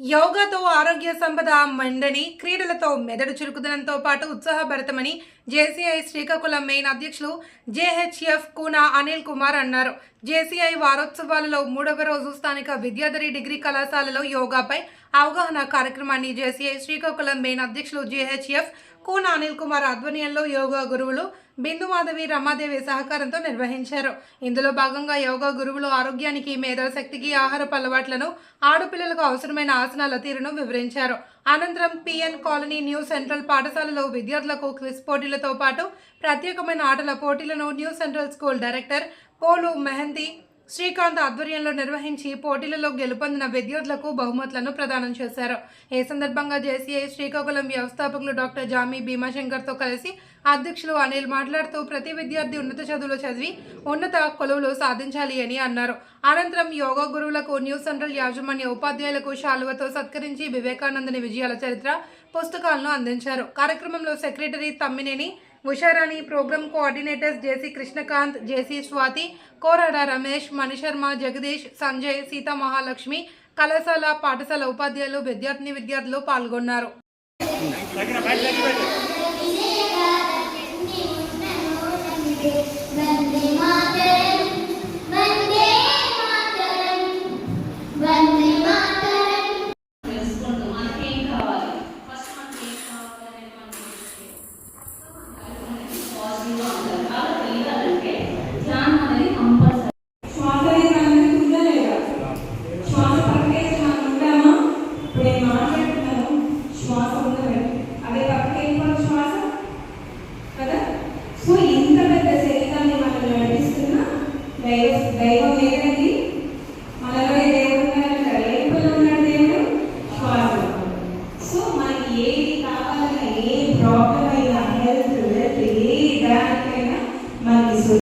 యోగాతో ఆరోగ్య సంపద మండని క్రీడలతో మెదడు చురుకుదనంతో పాటు ఉత్సాహభరితమని జేసీఐ శ్రీకాకుళం మెయిన్ అధ్యక్షులు జేహెచ్ఎఫ్ కూనా అనిల్ కుమార్ అన్నారు. జేసీఐ వారోత్సవాలలో మూడవ రోజు స్థానిక విద్యాధరి డిగ్రీ కళాశాలలో యోగాపై అవగాహన కార్యక్రమాన్ని జేసీఐ శ్రీకాకుళం మెయిన్ అధ్యక్షులు జేహెచ్ఎఫ్ కూన అనిల్ కుమార్ ఆధ్వర్యంలో యోగా గురువులు బిందు మాధవి రమాదేవి సహకారంతో నిర్వహించారు. ఇందులో భాగంగా యోగా గురువులు ఆరోగ్యానికి మేధాశక్తికి ఆహారపు అలవాట్లను ఆడపిల్లలకు అవసరమైన ఆసనాల తీరును వివరించారు. అనంతరం పిఎన్ కాలనీ న్యూ సెంట్రల్ పాఠశాలలో విద్యార్థులకు క్విజ్ పోటీలతో పాటు ప్రత్యేకమైన ఆటల పోటీలను new central school director Polu Mehandi Srikanth ఆధ్వర్యంలో నిర్వహించి పోటీలలో గెలుపొందిన విద్యార్థులకు బహుమతులను ప్రదానం చేశారు. ఈ సందర్భంగా జేసీఐ శ్రీకాకుళం వ్యవస్థాపకులు డాక్టర్ జామి భీమాశంకర్తో కలిసి అధ్యక్షులు అనిల్ మాట్లాడుతూ ప్రతి విద్యార్థి ఉన్నత చదువులు చదివి ఉన్నత కొలువులు సాధించాలి అని అన్నారు. అనంతరం యోగా గురువులకు న్యూ సెంట్రల్ యాజమాన్య ఉపాధ్యాయులకు శాలువతో సత్కరించి వివేకానందని విజయాల చరిత్ర పుస్తకాలను అందించారు. కార్యక్రమంలో secretary Tammineni Usharani program coordinators JC Krishnakant JC Swathi Korada Ramesh Manisharma Jagadish Sanjay Sita Mahalakshmi కళాశాల పాఠశాల ఉపాధ్యాయులు విద్యార్థిని విద్యార్థులు పాల్గొన్నారు.